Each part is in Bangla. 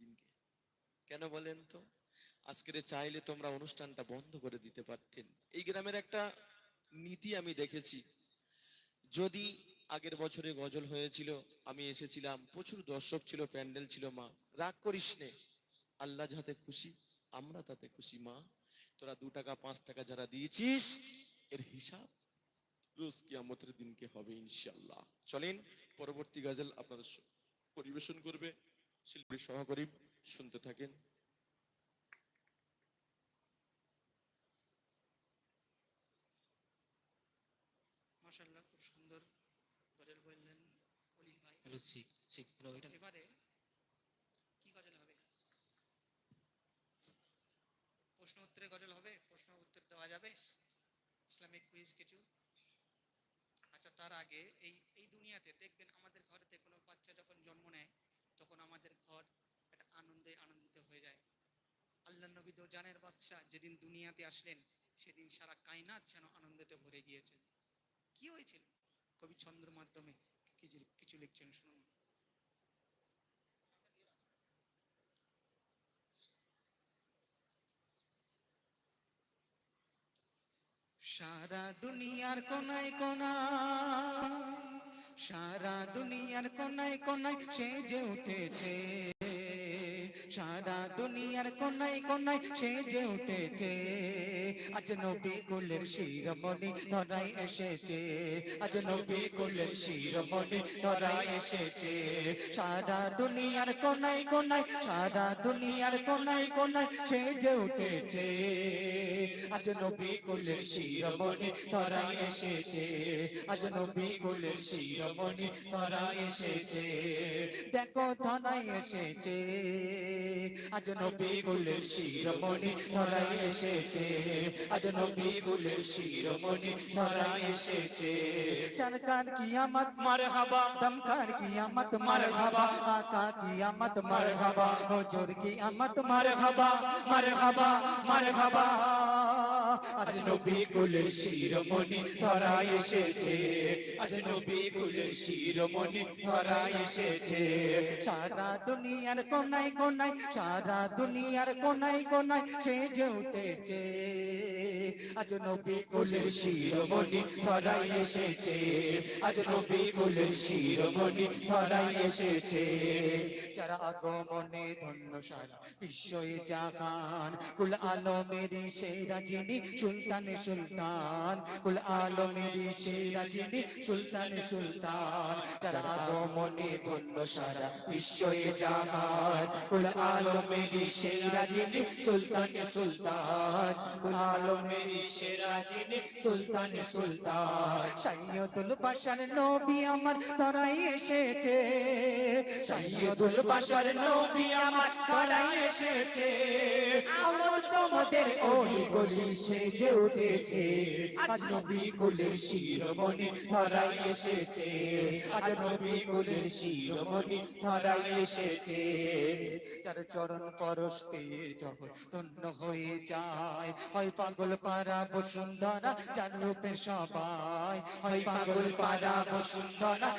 দিনকে। কেন বলেন তো? আজকের চাইলে তোমরা অনুষ্ঠানটা বন্ধ করে দিতে পারতেন। এই গ্রামের একটা নীতি আমি দেখেছি। যদি আগের বছরে গজল হয়েছিল, আমি এসেছিলাম, প্রচুর দর্শক ছিল, প্যান্ডেল ছিল, মা। রাগ করিস নে। আল্লাহ যাতে খুশি, আমরা তাতে খুশি, মা। তোরা দু টাকা, পাঁচ টাকা যারা দিয়েছিস, এর হিসাব রোজ কিয়ামতের দিনকে হবে ইনশাল্লাহ চলেন, পরবর্তী গজল আপনাদের স- পরিবেশন করবে। শিল্পী সহকারী শুনতে থাকেন। খুব সুন্দর গজল বললেন অলিদ ভাই। হ্যালো শিখ শিখ এটা এবারে কি গজল হবে? প্রশ্ন উত্তরে গজল হবে প্রশ্ন উত্তর দেওয়া যাবে। ইসলামিক কুইজ কিছু। আচ্ছা তার আগে এই এই দুনিয়াতে দেখবেন আমাদের ঘরেতে কোনো বাচ্চা যখন জন্ম নেয় তখন আমাদের ঘর একটা আনন্দে আনন্দিত হয়ে যায় আল্লাহ নবী দো জানের বাদশা যেদিন দুনিয়াতে আসলেন, সেদিন সারা কায়নাত যেন আনন্দতে ভরে গিয়েছে। কি হয়েছিল? কবি ছন্দের মাধ্যমে কিছু কিছু লিখছেন, শুনুন। সারা দুনিয়ার কোনায় কোনায়, সারা দুনিয়ার কোনায় কোনায় সেজে উঠেছে। সারা দুনিয়ার কোনায় কোনায় সেজে উঠেছে। আজ নবী কুলের শিরমণি ধরাই এসেছে। আজ নবী কুলের শিরমণি ধরাই এসেছে। সারা দুনিয়ার কোনায় কোনায়, সারা দুনিয়ার কোনায় কোনায় সেজে উঠেছে। আজ নবী কুলের শিরমণি ধরাই এসেছে। আজ নবী কুলের শিরমণি ধরাই এসেছে। দেখো ধরাই এসেছে। আজ নবী কুলের শিরমণি ধরাই এসেছে। আজ নবী কুলের শিরমণি ধরাই এসেছে। সরকার কিয়ামত, মারহাবা। দমকার কিয়ামত, মারহাবা। আকা কিয়ামত, মারহাবা। হুজুর কিয়ামত, মারহাবা। মারহাবা মারহাবা। আজ নবী কুলের শিরমণি ধরা এসেছে। আজ নবী কুলের শিরমণি ধরা এসেছে। সারা দুনিয়ার কোনায় কোনায় সারা দুনিয়ার কোনায় কোনায় সেজে উঠেছে। আজ নবী কুলের শিরমণি ধরা এসেছে। আজ নবী কুলের শিরমণি ধরা এসেছে। যারা আগমনে ধন্য সারা বিশ্বয়ে জাহান। কুল আলমের সেরা যিনি সুলতান সুলতান। কুল আলমের সেরা যিনি সুলতান সুলতান। যারা আগমনে ধন্য সারা বিশ্বয়ে জাহান। কুল আলমের সেরা যিনি সুলতান সুলতান। কুল আলমের সুলতান সুলতান। নবী আমার এসেছে। নবী আমার এসেছে। তোমাদের ওই গলি সেজে উঠেছে। আজ নবী কুলের শিরোমণি এসেছে। আজ নবী কুলের শিরোমণি এসেছে। চরণ পরশ পেয়ে ধন্য হয়ে যায়, হয় পাগল পারা বসুন্ধরা রূপে সবাই। হয় পাগল পারা বসুন্ধরা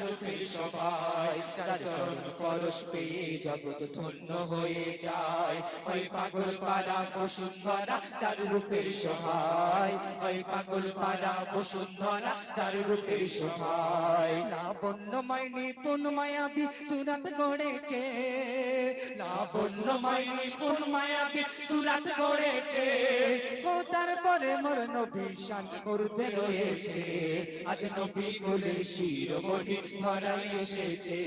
রূপে সবাই। যার চরণ পরশ পেয়ে জগৎ ধন্য হয়ে যায়। হয় পাগল পারা বসুন্ধরা যার রূপের সহায় হয় পাগল পারা বসুন্ধরা যার রূপের সহায় লাবণ্যময় নিপুণ মায়াবী সুরাত গড়েছে। লাবণ্যময় নিপুণ মায়াবী সুরাত গড়েছে। ও তারপরে মোর নবী শান উর্ধে রয়েছে। আজ নবী গুলের শিরোমণি ধরাই এসেছে।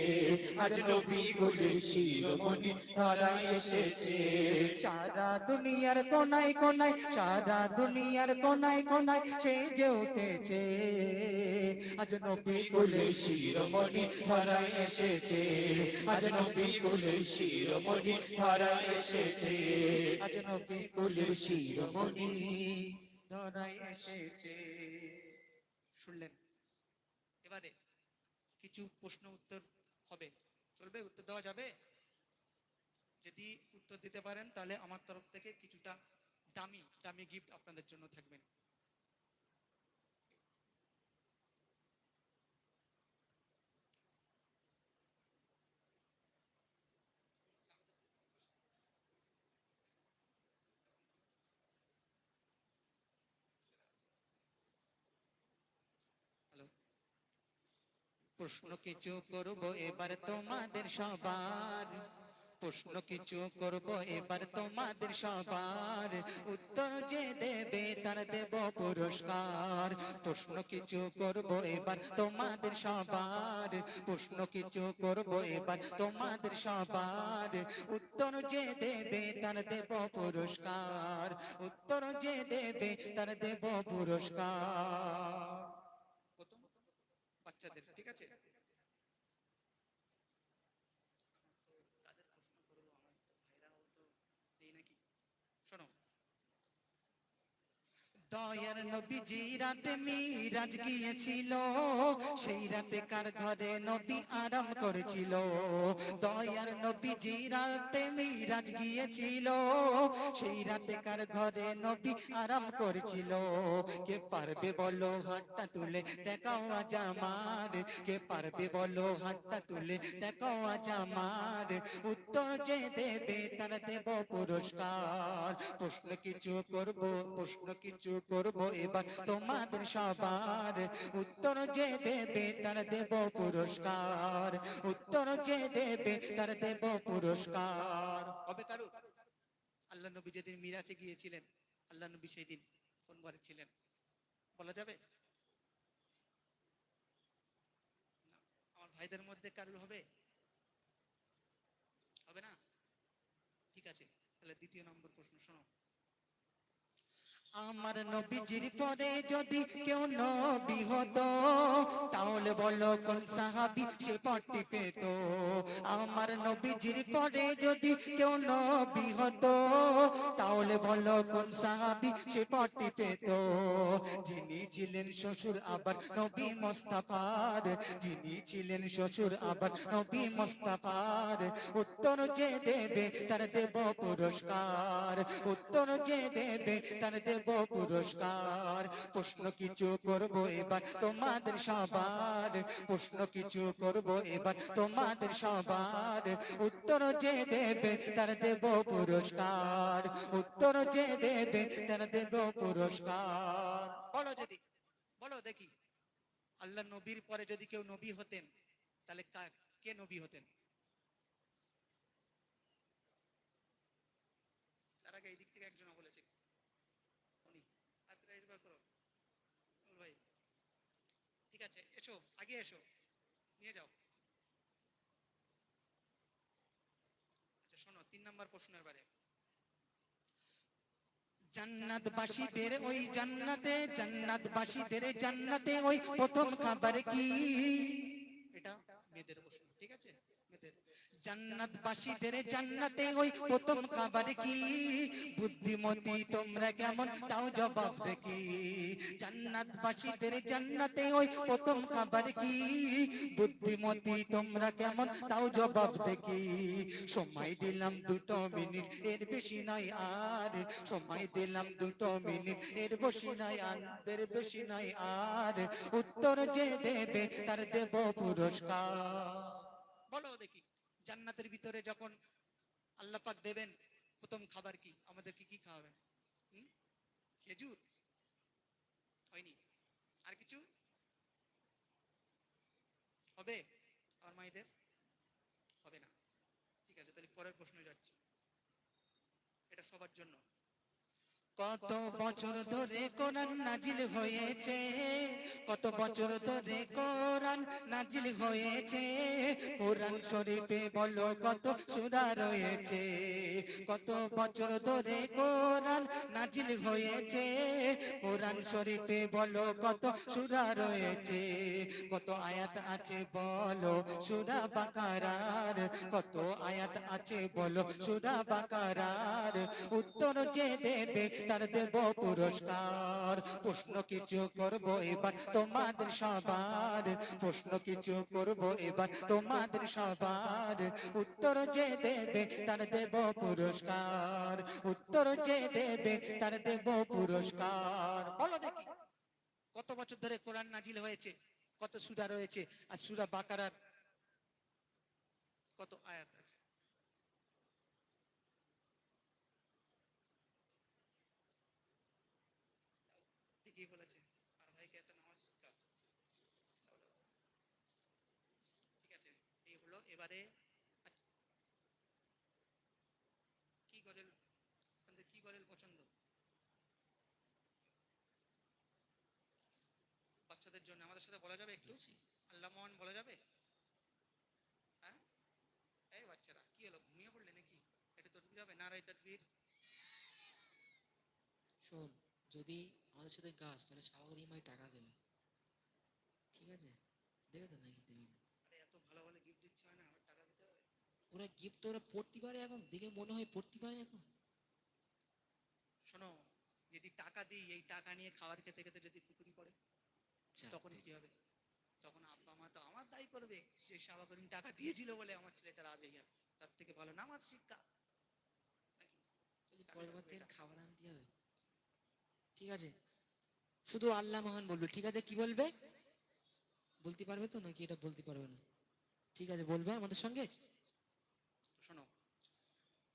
আজ নবী গুলের শিরোমণি ধরাই এসেছে। সারা দুনিয়ার কোনায় কোনায়, সারা দুনিয়ার কোনায় কোনায় সে যে উঠেছে। আজ নবী কুলের শিরোমণি ধরাই এসেছে। আজ নবী কুলের শিরোমণি ধরাই এসেছে। আজ নবী কুলের শিরোমণি ধরাই এসেছে। শুনলেন? এবারে কিছু প্রশ্ন উত্তর হবে। চলবে? উত্তর দেওয়া যাবে? যদি উত্তর দিতে পারেন তাহলে আমার তরফ থেকে কিছুটা দামি দামি গিফট আপনাদের জন্য থাকবেন প্রশ্ন কিছু করব এবার তোমাদের সবার। প্রশ্ন কিছু করব এবার তোমাদের সবার। উত্তর যে দেবে তার দেব পুরস্কার। প্রশ্ন কিছু করব এবার তোমাদের সবার। প্রশ্ন কিছু করব এবার তোমাদের সবার। উত্তর যে দেবে তার দেব পুরস্কার। উত্তর যে দেবে তার দেব পুরস্কার প্রথম বাচ্চাদের ঠিক আছে কাদের প্রশ্ন করব আমার তো ভাইরাও তো নেই নাকি শোনো দয়ার নবীজি রাতে মিরাজ গিয়েছিল। সেই রাতে কার ঘরে নবী আরাম করেছিল? দয়ার নবীজি রাতে মিরাজ গিয়েছিল। সেই রাতে কার ঘরে নবী আরাম করেছিল? কে পারবে বলো হাতটা তুলে দেখাও আজ আমার? কে পারবে বলো হাতটা তুলে দেখাও আজ আমার? উত্তর যে দেবে তার দেব পুরস্কার। প্রশ্ন কিছু করব, প্রশ্ন কিছু করব এবার তোমাদের সবার। উত্তর যে দেবে তার দেব পুরস্কার। উত্তর যে দেবে তার দেব পুরস্কার। হবে কারু? আল্লাহ নবী যেদিন মিরাজে গিয়েছিলেন, আল্লাহ নবী সেই দিন কোন ঘরে ছিলেন? বলা যাবে? আমার ভাইদের মধ্যে কারুর হবে? হবে না? ঠিক আছে, তাহলে দ্বিতীয় নম্বর প্রশ্ন শোনো। আমার নবীজির পরে যদি কেউ নবী হতো, তাহলে বলো কোন সাহাবি সে পট্টি পেত? আমার নবীজির পরে যদি কেউ নবী হতো, তাহলে বলো কোন সাহাবি সে পট্টি পেত? যিনি ছিলেন শ্বশুর আবার নবী মোস্তাফার, যিনি ছিলেন শ্বশুর আবার নবী মোস্তাফার, উত্তর যে দেবে তার দেব পুরস্কার, উত্তর যে দেবে তার দেব পুরস্কার। প্রশ্ন কিছু করব এবার তোমাদের সবার। প্রশ্ন কিছু করব এবার তোমাদের সবার। উত্তর যে দেবে তার দেব পুরস্কার। উত্তর যে দেবে তার দেব পুরস্কার। বলো যদি, বলো দেখি। আল্লাহ নবীর পরে যদি কেউ নবী হতেন, তাহলে কে নবী হতেন? তার আগে এই দিক থেকে একজন বলেছে উনি হাত রাইজ বার করো। ভাই। ঠিক আছে এসো আগে এসো। নিয়ে যাও। আচ্ছা শোনো তিন নম্বর প্রশ্নের বারে। জান্নাতবাসীদের ওই জান্নাতে জান্নাতবাসীদের জান্নাতে ওই প্রথম খাবার কি? এটা মেয়েদের প্রশ্ন। মেয়েদের জান্নাতবাসীদের জান্নাতে ওই প্রথম খাবার কি? বুদ্ধিমতী তোমরা কেমন? তাও জবাব দেখি। জান্নাতবাসীদের জান্নাতে ওই প্রথম খাবার কি? বুদ্ধিমতী তোমরা কেমন? তাও জবাব দেখি। সময় দিলাম দুটো মিনিট, এর বেশি নয় আর। সময় দিলাম দুটো মিনিট, এর বেশি নয় আর। এর বেশি নয় আর। উত্তর যে দেবে, তার দেব পুরস্কার। বলো দেখি। জান্নাতের ভিতরে যখন আল্লাহ পাক দেবেন, প্রথম খাবার কি? আমাদেরকে কি খাওয়াবেন? হুম? খেজুর? হয়নি। আর কিছু? হবে? আমার মাইদের হবে না। ঠিক আছে, তাহলে পরের প্রশ্ন যাচ্ছি। এটা সবার জন্য। কত বছর ধরে কোরআন নাজিল হয়েছে, কত বছর ধরে কোরআন নাজিল হয়েছে। কোরআন শরীফে বলো কত সূরা রয়েছে, কত বছর ধরে কোরআন নাজিল হয়েছে। কোরআন শরীফে বলো কত সূরা রয়েছে, কত আয়াত আছে বলো সূরা বাকারার, কত আয়াত আছে বলো সূরা বাকারার। উত্তর যে দেবে তার দেব পুরস্কার। প্রশ্ন কিছু করব এবার তোমাদের সবার। প্রশ্ন কিছু করব এবার তোমাদের সবার। উত্তর যে দেবে তার দেব পুরস্কার। উত্তর যে দেবে তার দেব পুরস্কার। বলো দেখি, কত বছর ধরে কোরআন নাজিল হয়েছে? কত সুরা রয়েছে? আর সুরা বাকারার কত আয়াত আছে ঠিকই বলেছে আর ভাইকে একটা নামাজ শিক্ষা এবারে আচ্ছা, কি গজল আপনাদের কি গজল পছন্দ বাচ্চাদের জন্য আমাদের সাথে বলা যাবে একটু? আল্লাহ মোহন বলা যাবে? হ্যাঁ? এই বাচ্চারা কি হলো ঘুমিয়ে পড়লে নাকি? এটা তদবির হবে? তদবির? শোন যদি আমাদের সাথে গাছ তাহলে সাগর ইমাই টাকা দেবে। ঠিক আছে? দেবে তো নাকি দেবে? আরে এত ভালো ভালো গিফট দিচ্ছে হয় না আমার টাকা দিতে হবে। ওরা গিফট তো ওরা পড়তে পারে এখন দেখে মনে হয় পড়তে পারে এখন। শোনো যদি টাকা দিই এই টাকা নিয়ে খাবার খেতে খেতে যদি তখন দেখ। কি হবে? তখন আব্বা মা তো আমার দায়ী করবে। সে সাবা করিম টাকা দিয়েছিল বলে আমার ছেলেটা রাজে গিয়া তার থেকে ভালো নামাজ শিক্ষা। লাগবে খাবার আনতে হবে। ঠিক আছে? শুধু আল্লাহ মহান বলবে ঠিক আছে? কি বলবে? বলতে পারবে তো? নাকি এটা বলতে পারবে না? ঠিক আছে বলবে আমাদের সঙ্গে? শোনো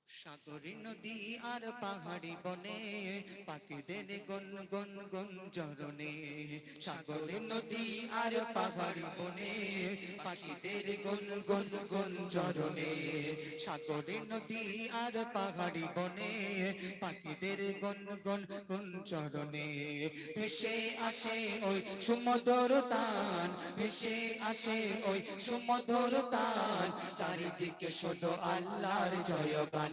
সাগরী নদী আর পাহাড়ি বনে, পাখিদের গন গন গন চরণে। সাগরী নদী আর পাহাড়ি বনে, পাখিদের গন গন গন চরণে। সাগরী নদী আর পাহাড়ি বনে, পাখিদের গন গন গন চরণে। ভেসে আসে ওই সুমধুর তান, ভেসে আসে ওই সুমধুর তান। চারিদিকে শুধু আল্লাহর জয়গান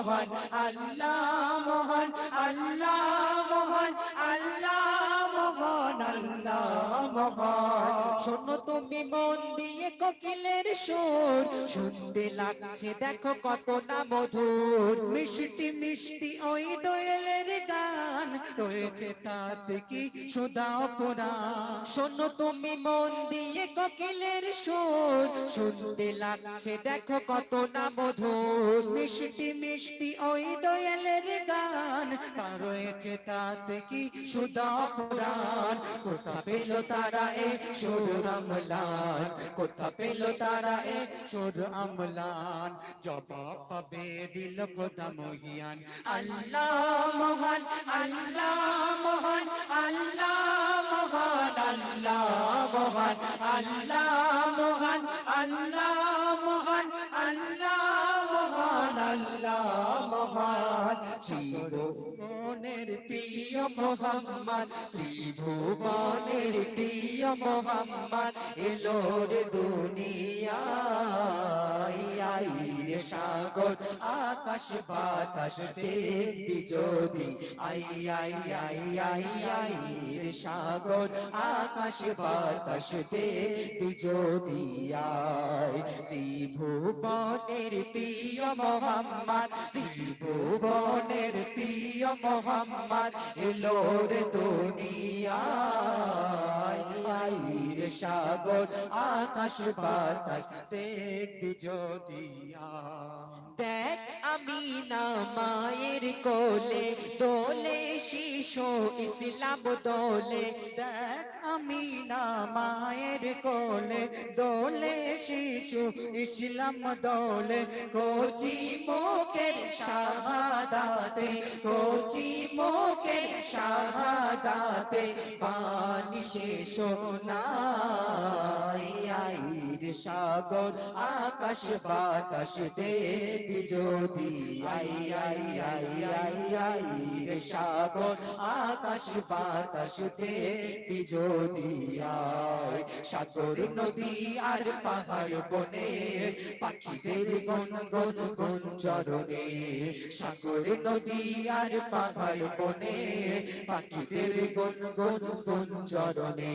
মহান আল্লাহ মহান আল্লাহ মহান আল্লাহ মহান আল্লাহ মহান। শোনো তুমি মন দিয়ে কোকিলের সুর শুনতে লাগছে, দেখো কত না মধুর। মিষ্টি মিষ্টি ওই দোয়েলের গান রয়েছে তাতে কি সুদা অপরা শোনো তুমি মন দিয়ে কোকিলের সুর শুনতে লাগছে, দেখো কত না মধুর। মিষ্টি মিষ্টি ওই দোয়েলের গান তা রয়েছে তাতে কি সুদা অপরাণ কোথা পেল তারা এ সুর? আমলান। কোথা পেল তারা এ সুর আমলান? জবাব পাবে দিল খোদা মহিয়ান। আল্লাহ মহান আল্লাহ মহান আল্লাহ মহান আল্লাহ মহান আল্লাহ মহান আল্লাহ মহান আল্লাহ মহান আল্লাহ মহান। ত্রিভুবনের প্রিয় মোহাম্মদ, ত্রিভুবনের প্রিয় মোহাম্মদ এলোর দুনিয়ায় সাগর, আকাশ বাতাস দেখবি যদি। আই আই আই আই আই সাগর, আকাশ বাতাস দেখবি যদি। আই, ত্রিভুবনের প্রিয় মোহাম্মদ, ত্রিভুবনের প্রিয় মোহাম্মদ এলোর দুনিয়ায় সাগর আকাশ বাতাস দেখবি যদি। দেখ আমি না মায়ের কোলে দোলে শিশু ইসলাম দোলে, দেখ আমি না মায়ের কোলে, দোলে শিশু ইসলাম দোলে কোচি মুখের শাহাদাতে কোচি মুখের শাহাদাতে পানি শেষ নাই আইর সাগর, আকাশ বাতাস দেবী যদি আই আই আই আই আই রে সাগর, আকাশ বাতাস দেবী যদি আয় সাগর নদী আর পাহাড় বনে, পাখিদের গন গন গন চরণে। সাগর নদী আর পাহাড় বনে, পাখিদের গন গন গন চরণে।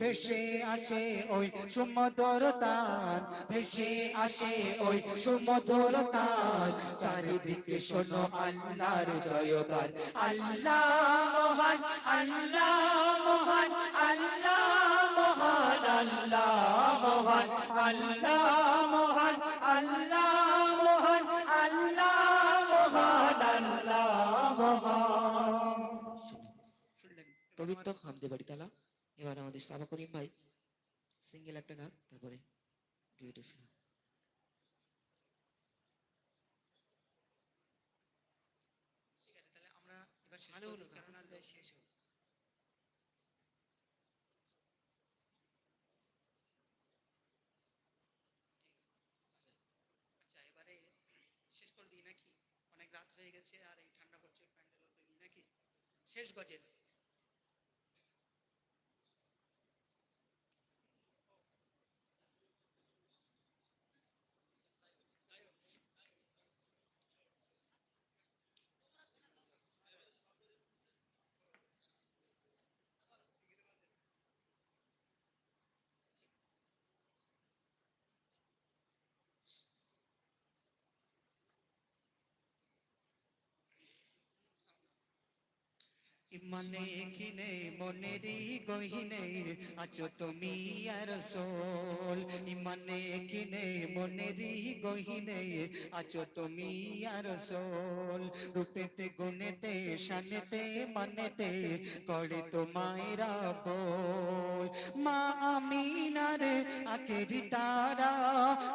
ভেসে আসে ওই সুমধুর তান ভেসে আসে ওই সুমধুর তান চারিদিকে শোনো আল্লাহর জয়গান। আল্লাহ মহান আল্লাহ মহান আল্লাহ মহান আল্লাহ মহান আল্লাহ মহান আল্লাহ মহান আল্লাহ মহান আল্লাহ মহান। পবিত্র হামদে বাড়ি তালা। এবার আমাদের সাবা করিম ভাই সিঙ্গেল একটা গান তারপরে আমরা এবার ভালো হলো কেননা শেষ হলো আচ্ছা এবারে শেষ করে দিই নাকি? অনেক রাত হয়ে গেছে আর এই ঠান্ডা পড়ছে প্যান্ডেল দিই নাকি? শেষ গজল ইমানে কিনে মনেরি গহিনে আছো তুমি আর সোল। ইমানে কিনে মনেরি গহিনে আছো তুমি আর সোল। রূপেতে, গুণেতে শানেতে মানেতে করে তোমায়রা বল মা আমিনার আখেরি তারা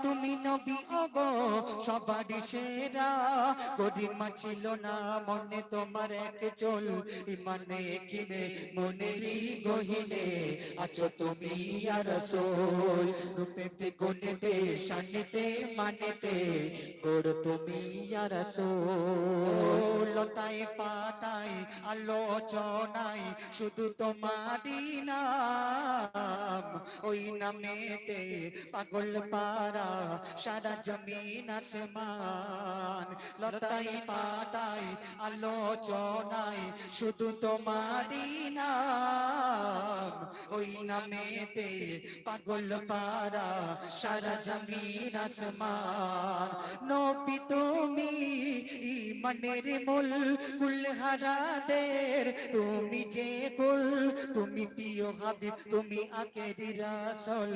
তুমি নবী ওগো সবারই সেরা। গরিমা ছিল না মনে তোমার এক চল। ইমানে কিনে মনেরই গহিনে আছো তুমি আর সোল রূপেতে গুণেতে শানেতে মানেতে গোর তুমি আর সোল লতায় পাতায় আলোচনায় শুধু তোমারই নাম। ওই নামেতে পাগল পারা সারা জমিন আসমান। লতায় পাতায় আলোচনায় শুধু তোমারই নাম। ওই নামেতে পাগল পারা সারা জমিন আসমান। নবী তুমি ইমানের মূল কুলহারাদের তুমি যে কুল, তুমি প্রিয় হাবিব, তুমি আকেরি রাসল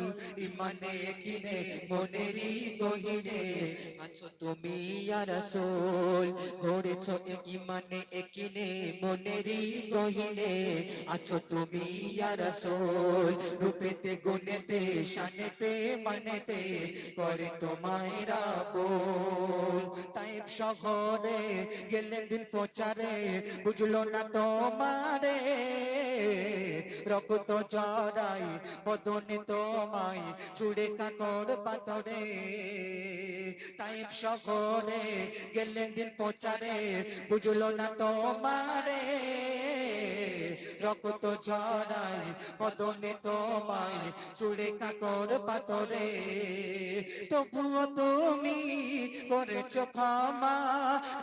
ইমানে কিনে, মনেরই গহিনে আছো তুমি রাসূল, গড়েছ ইমানে একিনে মনেরই গহিনে আছো তুমি রাসূল, রূপেতে, গুণেতে, শানেতে, মানেতে, করে তোমায় রাবুল তাইব শহরে গেলেন দিন প্রচারে বুঝলো না তোমারে। রক্ত জড়াই বদনে তোমায় চুড়ে কাকর পাতরে তাইব শহরে গেলেন দিন প্রচারে, বুঝলো না তোমারে। রক্ত ঝরাই বদনে তোমায় চুড়ে কাকর পাতরে তবুও তুমি করেছ ক্ষমা,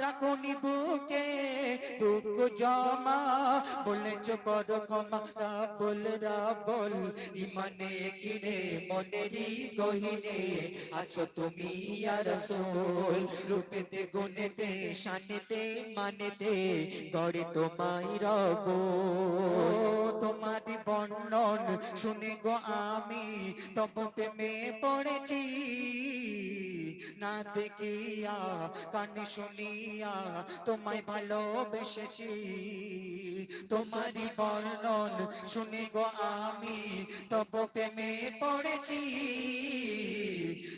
রাখুনি বুকে দুঃখ জমা বলেছ কর ক্ষমা, রাবল রাবল, ইমানে কিনে, মনেরই গহিনে, আছো তুমি আর সোল রূপেতে শানেতে, মানেতে, গড়ে তোমায় রব। তোমারি বর্ণন শুনে গো আমি তব প্রেমে পড়েছি। না দেখিয়া, কানে শুনিয়া, তোমায় ভালোবেসেছি তোমারি বর্ণন শুনে গো আমি, তব প্রেমে পড়েছি।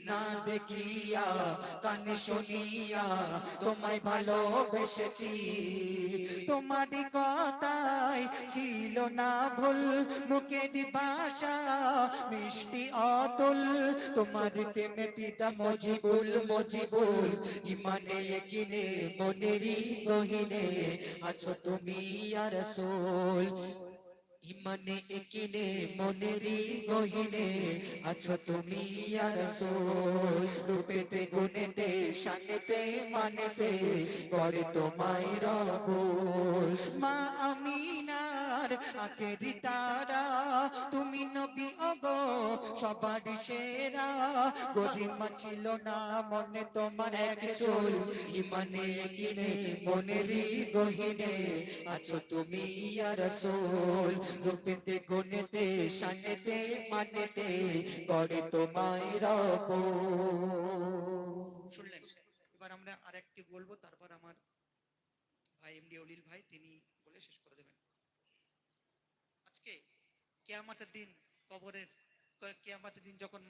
না দেখিয়া, কানে শুনিয়া তোমায় ভালোবেসেছি। তোমারি কথায় ছিল না ভুল, মুখের ভাষা মিষ্টি অতুল। তোমার প্রেমে পিতা মজিবুল মজিবুল, ইমানে কিনে মনেরই গহিনে। আছো তুমি আর সোল ইমানে একিনে, মনেরই গহিনে, আছো তুমি আর রূপেতে, গুণেতে, শানেতে, মানেতে, করে তোমায় রব মা আমিনার আখেরি তারা, তুমি নবী ওগো সবার সেরা। গরিমা ছিল না মনে তোমার এক চুল। ইমানে কিনে মনেরই গহিনে, আছো তুমি আর রসুল। রূপেতে গুণেতে শানেতে মানেতে করে তোমায় রব। শুনলেন এবার আমরা আরেকটি বলব, তারপর আমার ভাই এমডি অলিল ভাই, তিনি বলে শেষ করে দেবেন। আজকে কেয়ামতের দিন, কবরের কেয়ামতের দিন যখন